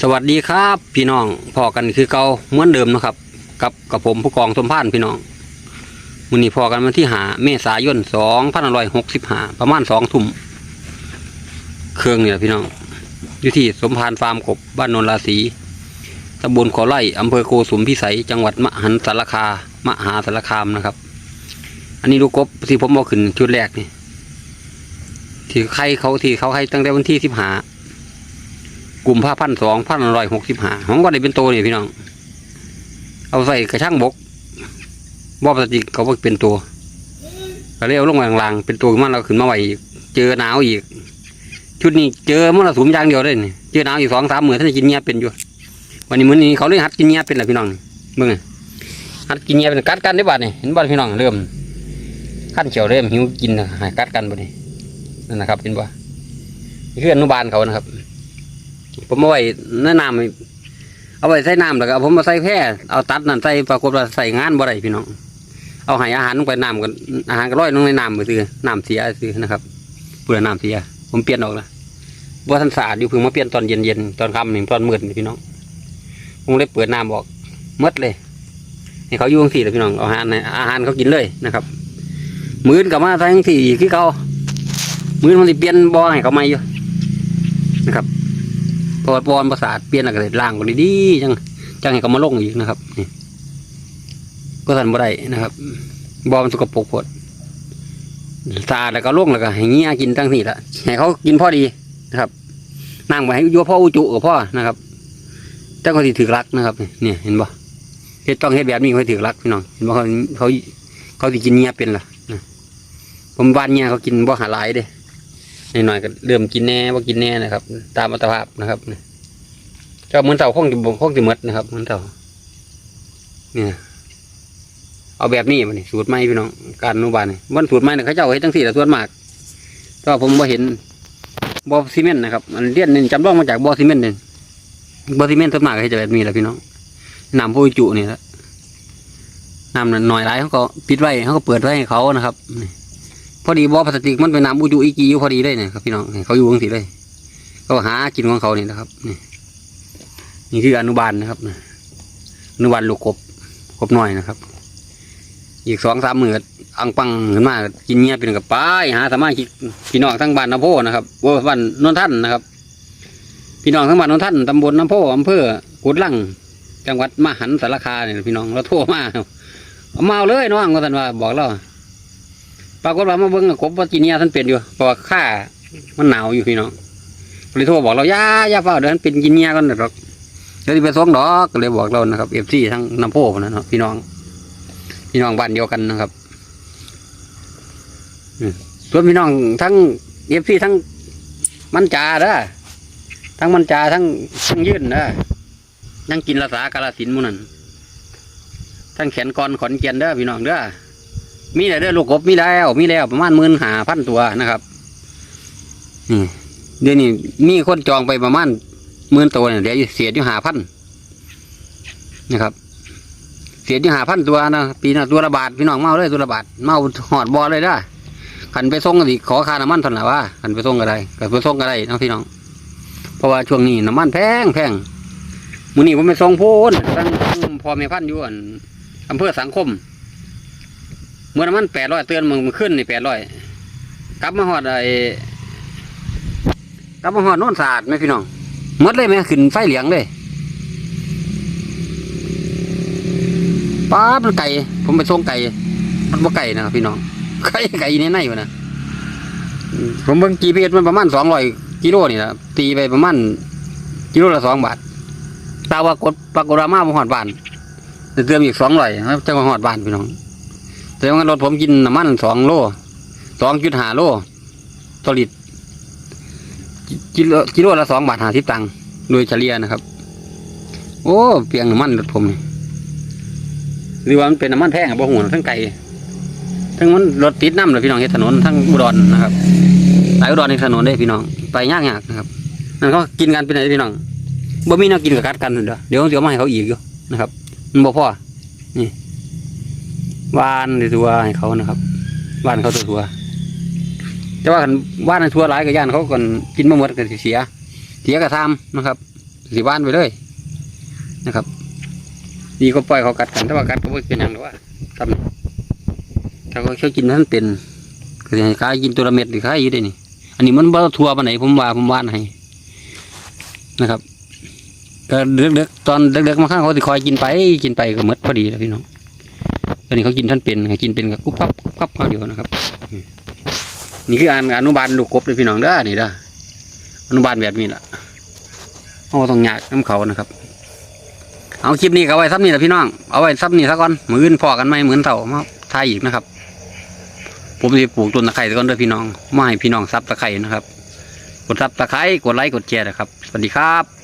สวัสดีครับ พี่น้องพอกันคือเก่าเหมือนเดิมนะครับ กับกับผมผู้กองสมพานพี่น้องวันนี้พอกันวันที่หาเมษายนสองพันร้อยหกสิบห้าประมาณสองทุ่มเครื่องเนี่ยพี่น้องอยู่ที่สมพานฟาร์มกบบ้านโนนราศีตำบลขอไร่อำเภอโกสุมพิสัยจังหวัดมหันสารคามหาสารคามนะครับ อันนี้ลูกกบที่ผมเอาขึ้นชุดแรกนี่ที่ใครเขาที่เขาให้ตั้งแต่วันที่สิบห้า กลุ่มผ้าพันสองพันร้อยหกสิบห้าของก็ได้เป็นตัวนี่พี่น้อง เอาใส่กระช่างบกบอบสติกเขาบอกเป็นตัวก็เลยเอาลงมาลางๆเป็นตัวขึ้นเราขึ้นมาไหวเจอหนาวอีก ชุดนี้เจอมันละสูมอยางเดียวเลยนี่เจอหนาวอีกสองสามหมื่นท่านจะกินเงียบเป็นอยู่ วันนี้มื้อนี้เขาเลยหัดกินเงียบเป็นแหละพี่น้องมื่อไงหัดกินเงียบเป็นกัดกันได้บัดนี่เห็นบัดพี่น้องเริ่มขั้นเขียวเริ่มหิวกินนะให้กัดกันบัดนี้นั่นนะครับเห็นบ่นี่คืออนุบาลเขานะครับ ผมเอาไว้ในน้ำเอาไว้ใส่น้ำแล้วก็ผมมาใส่แพร่เอาตัดนั่นใส่ปรากฏว่าใส่งานบ่ได้พี่น้องเอาให้อาหารลงไปน้ำกันอาหารก็ร้อยลงในน้ำไปซื้อน้ำเสียซื้อนะครับเปลือน้ำเสีย ผมเปลี่ยนออกล้วว่าท่านสะอาดอยู่เพิ่งมาเปลี่ยนตอนเย็นๆตอนค่ำหนี่งตอนมืดนี่พี่น้องผมเลยเปิดน้ำออกมดเลยให้เขาอยู่ทั้งสี่เลยพี่น้องเอาอาหารอาหารเขากินเลยนะครับ มื้อนกลับมาใส่ทั้งสี่อีกคือเขามื้อนมันสิเปลี่ยนบ่อให้เขาใหม่อยู่นะครับ พอปอนประสาทเปลี่ยนอะไรล่างก็ดีๆจังจังให้เขามาลงอีกนะครับ นี่ ก็ทันบ่ได้นะครับบอมสกปรกปวดสะอาดแล้วก็ลงแล้วก็ให้เงี้ยกินตั้งนี่ละให้เขากินพ่อดีนะครับนั่งไปให้ยัวพ่ออุจุกับพ่อนะครับแต่เขาที่ถือรักนะครับเนี่ยเห็นบ่เฮ็ดต้องเฮ็ดแบบนี้เขาถือรักพี่น้องเห็นบ่เขาเขาเขาที่กินเงี้ยเป็นล่ะนะผมบ้านเงี้ยเขากินบ่หาหลายเด้ หน่อยๆก็เริ่มกินแน่ว่ากินแน่นะครับ ตามอัตภาพนะครับก็เหมือนเต่าคงจะคงจะมดนะครับเหมือนเต่าเนี่ยเอาแบบนี้มานี่สูตรไม้พี่น้องการอนุบาลนี่มันสูตรไม้เนี่ยเขาเจ้าให้ตั้งสี่ละส่วนมากก็ผมบ่เห็นบอซีเมนต์นะครับมันเลียนนี่จำลองมาจากบอซีเมนต์เนี่ยบอซีเมนต์ส่วนมากให้จะแบบนี้แหละพี่น้องน้ำผู้จุนี่แหละน้ำหน่อยไรเขาก็ปิดไว้เขาก็เปิดไว้ให้เขานะครับนี่ พอดีบ่อพลาสติกมันเป็นำอุจุอีกีอยู่พอดีเลยเนี่ยครับพี่น้องเขาอยู่ตรงสีเลยก็หากินของเขาเนี่ยนะครับนี่นี่คืออนุบาลนะครับอนุบาลลูกกบกบน้อยนะครับ อีกสองสามมืออังปังขึ้นมากินเงี้ยเป็นกับป้ายหาสามารถพี่น้องทั้งบ้านน้ำโพนะครับบ้านนนท่านนะครับ พี่น้องทั้งบ้านนนท่านตำบลน้ำโพอำเภอกุดลังจังหวัดมหันสารคามเนี่ยพี่น้องเราโทรมาเอามาเอาเลยน้องก็ท่านว่าบอกเรา ปรากฏว่ามาเบิ้งกบว่าจีเนียท่านเป็นอยู่เพราะว่าข้ามันหนาวอยู่พี่น้องเลยโทรบอกเราย่าย่าเฝ้าเดินเป็นจีเนียกันหรอกเดี๋ยวไปส่งดอกก็เลยบอกเรานะครับเอฟซีทั้งน้ำโพนะเนาะพี่น้อง พี่น้องบ้านเดียวกันนะครับอืมส่วนพี่น้องทั้งเอฟซีทั้งมันจาเด้อทั้งมันจาทั้งทั้งยื่นเด้อยังกินละสากาลสินธุ์หมูนันทั้งแขนกรขอนเกียนเด้อพี่น้องเด้อ มีแล้วเด้อลูกกบมีแล้ว มีแล้วประมาณหมื่นหาพันตัวนะครับนี่เดี๋ยวนี้มีคนจองไปประมาณหมื่นตัวเนี่ยเดี๋ยวเสียอยู่หาพันนะครับ เสียอยู่หาพันตัวนะปีน้าตัวละบาทพี่น้องเมาเลยตัวละบาทเมาหอดบอเลยได้ขันไปส่งกันสิขอค่าน้ำมันเท่าไหร่วะขันไปส่งก็ได้ขันไปส่งก็ได้นะพี่น้อง เพราะว่าช่วงนี้น้ำมันแพงแพงมื้อนี้ผมไปส่งโพนตั้งพอแม่พันอยู่อันอำเภอสังคม เมื่อมันแปดร้อยเตือนมึงมันขึ้นนี่แปดร้อยกลับมาหอดไอ้กลับมาหอดโน่นสะอาดไหมพี่น้องมดเลยไหมขึ้นไฟเหลียงเลยป้าบมันไก่ ผมไปส่งไก่ มันบ่ไก่นะพี่น้อง ไก่ไก่ในในวะนะผมเบิ่งกีเพชมันประมาณสองร้อยกิโลนี่นะตีไปประมาณกิโลละสองบาทตาว่ากดปากฏว่ามาบ่หอดบ้านเติมอีกสองร้อยจะมาหอดบ้านพี่น้อง แต่ว่ารถผมกินน้ำมันสองโลสองจุดห้าโลต่อลิตรกิโลกิโลละสองบาทห้าสิบตังค์โดยเฉลี่ยนะครับ โอ้เปียงน้ำมันรถผมนี่หรือว่ามันเป็นน้ำมันแพงอะบ่หัวทั้งไก่ทั้งมันรถติดน้ำเลยพี่น้องเฮ็ดถนนทั้งอุดรนะครับสายอุดรในถนนได้พี่น้องไปยากๆนะครับนั่นเขากินกันเป็นไงพี่น้องบ่มีแนักกินกับกัดกันเด้อเดี๋ยวผมจะเอามาให้เขาอีกอยู่นะครับมันบ่พอ ว่านในตัวให้เขานะครับว่านเขาตัวตัวแต่ว่าคันว่านในทัวหลายกับย่านเขาก่อนกินมาหมดก็สิเสีย เสียกระทำนะครับสิบ้านไปเลยนะครับ ดีก็ปล่อยเขากัดกันถ้าว่ากัดก็ไม่เป็นอย่างหรอกว่าทำถ้าเขาเขากินท่านเป็นก็จะขายกินตัวละเม็ดหรือขายอยู่ได้นี่ อันนี้มันบ่ทัวร์มาไหนผมว่าผมว่านให้นะครับก็เด็กๆตอนเด็กๆมาข้างเขาสิคอยกินไปกินไปก็หมดพอดีแล้วพี่น้อง ตอนนี้เขากินท่านเป็นให้กินเป็นกับกุ๊บปั๊บกุ๊บปั๊บเขาเดียวนะครับ นี่คือการอนุบาลลูกกบเลยพี่น้องเด้อนี่เด้ออนุบาลแบบนี้ล่ะเขาต้องหยากน้ำเขานะครับ เอาคลิปนี้เอาไว้ซับนี่แหละพี่น้อง เอาไว้ซับนี่ซะก่อนมืออื่นพอกันไหมเหมือนเต่ามาทายอีกนะครับ ผมจะปลูกต้นตะไคร้ซะก่อนเด้อพี่น้องไม่ให้พี่น้องซับตะไคร้นะครับ กดซับตะไคร้กดไลค์กดแชร์นะครับ สวัสดีครับ